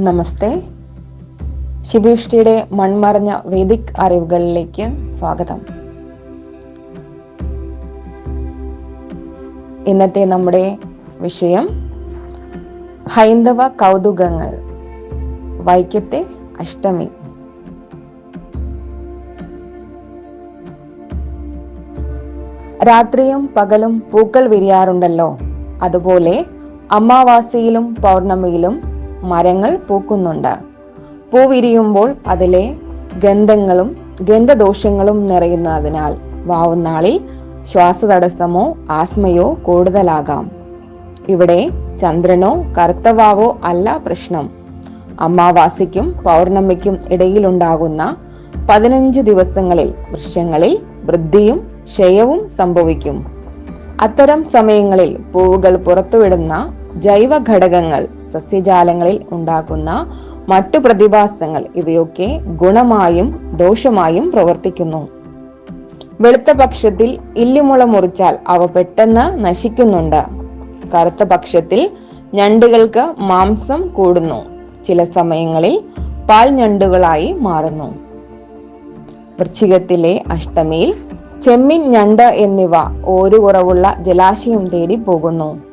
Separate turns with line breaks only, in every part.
നമസ്തേ. ശിബുഷ്ടിയുടെ മൺമറഞ്ഞ Vedic അറിവുകളിലേക്ക് സ്വാഗതം. ഇന്നത്തെ നമ്മുടെ വിഷയം ഹൈന്ദവ കൗതുകങ്ങൾ. വൈക്കത്തെ അഷ്ടമി. രാത്രിയും പകലും പൂക്കൾ വിരിയാറുണ്ടല്ലോ. അതുപോലെ അമാവാസിയിലും പൗർണമിയിലും മരങ്ങൾ പൂക്കുന്നുണ്ട്. പൂവിരിയുമ്പോൾ അതിലെ ഗന്ധങ്ങളും ഗന്ധദോഷങ്ങളും നിറയുന്നതിനാൽ വാവുന്നാളിൽ ശ്വാസതടസ്സമോ ആസ്മയോ കൂടുതലാകാം. ഇവിടെ ചന്ദ്രനോ കറുത്തവാവോ അല്ല പ്രശ്നം. അമാവാസിക്കും പൗർണമിക്കും ഇടയിലുണ്ടാകുന്ന പതിനഞ്ച് ദിവസങ്ങളിൽ വൃക്ഷങ്ങളിൽ വൃദ്ധിയും ക്ഷയവും സംഭവിക്കും. അത്തരം സമയങ്ങളിൽ പൂവുകൾ പുറത്തുവിടുന്ന ജൈവ ഘടകങ്ങൾ സസ്യജാലങ്ങളിൽ ഉണ്ടാക്കുന്ന മറ്റു പ്രതിഭാസങ്ങൾ ഇവയൊക്കെ ഗുണമായും ദോഷമായും പ്രവർത്തിക്കുന്നു. വെളുത്ത പക്ഷത്തിൽ ഇല്ലിമുള മുറിച്ചാൽ അവ പെട്ടെന്ന് നശിക്കുന്നുണ്ട്. കറുത്ത പക്ഷത്തിൽ ഞണ്ടുകൾക്ക് മാംസം കൂടുന്നു. ചില സമയങ്ങളിൽ പാൽ ഞണ്ടുകളായി മാറുന്നു. വൃശ്ചികത്തിലെ അഷ്ടമിയിൽ ചെമ്മീൻ ഞണ്ട് എന്നിവ ഓരുകുറവുള്ള ജലാശയം തേടി പോകുന്നു.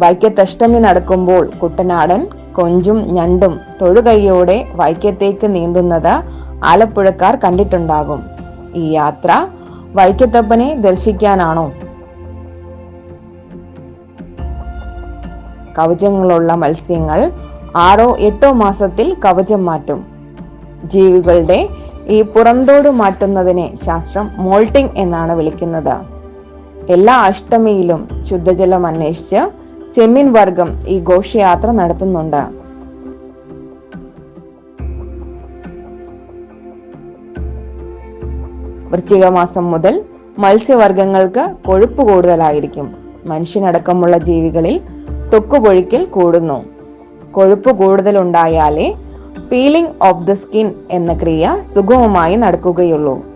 വൈക്കത്തഷ്ടമി നടക്കുമ്പോൾ കുട്ടനാടൻ കൊഞ്ചും ഞണ്ടും തൊഴുകൈയോടെ വൈക്കത്തേക്ക് നീന്തുന്നത് ആലപ്പുഴക്കാർ കണ്ടിട്ടുണ്ടാകും. ഈ യാത്ര വൈക്കത്തപ്പനെ ദർശിക്കാനാണോ? കവചങ്ങളുള്ള മത്സ്യങ്ങൾ ആറോ എട്ടോ മാസത്തിൽ കവചം മാറ്റും. ജീവികളുടെ ഈ പുറന്തോട് മാറ്റുന്നതിനെ ശാസ്ത്രം മോൾട്ടിംഗ് എന്നാണ് വിളിക്കുന്നത്. എല്ലാ അഷ്ടമിയിലും ശുദ്ധജലം അന്വേഷിച്ച് ചെമ്മീൻ വർഗം ഈ ഘോഷയാത്ര നടത്തുന്നുണ്ട്. വൃശ്ചിക മാസം മുതൽ മത്സ്യവർഗങ്ങൾക്ക് കൊഴുപ്പ് കൂടുതലായിരിക്കും. മനുഷ്യനടക്കമുള്ള ജീവികളിൽ തൊക്കുപൊഴിക്കൽ കൂടുന്നു. കൊഴുപ്പ് കൂടുതലുണ്ടായാലേ പീലിംഗ് ഓഫ് ദ സ്കിൻ എന്ന ക്രിയ സുഗമമായി നടക്കുകയുള്ളൂ.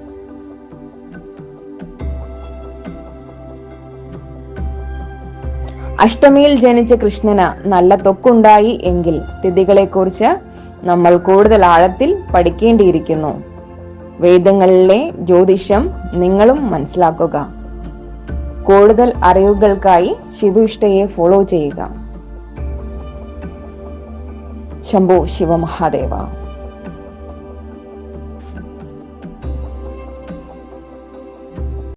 അഷ്ടമിയിൽ ജനിച്ച കൃഷ്ണന് നല്ല തൊക്കുണ്ടായി എങ്കിൽ തിഥികളെക്കുറിച്ച് നമ്മൾ കൂടുതൽ ആഴത്തിൽ പഠിക്കേണ്ടിയിരിക്കുന്നു. വേദങ്ങളിലെ ജ്യോതിഷം നിങ്ങളും മനസ്സിലാക്കുക. കൂടുതൽ അറിവുകൾക്കായി ശിവഇഷ്ടയെ ഫോളോ ചെയ്യുക. ശംഭു ശിവമഹാദേവ.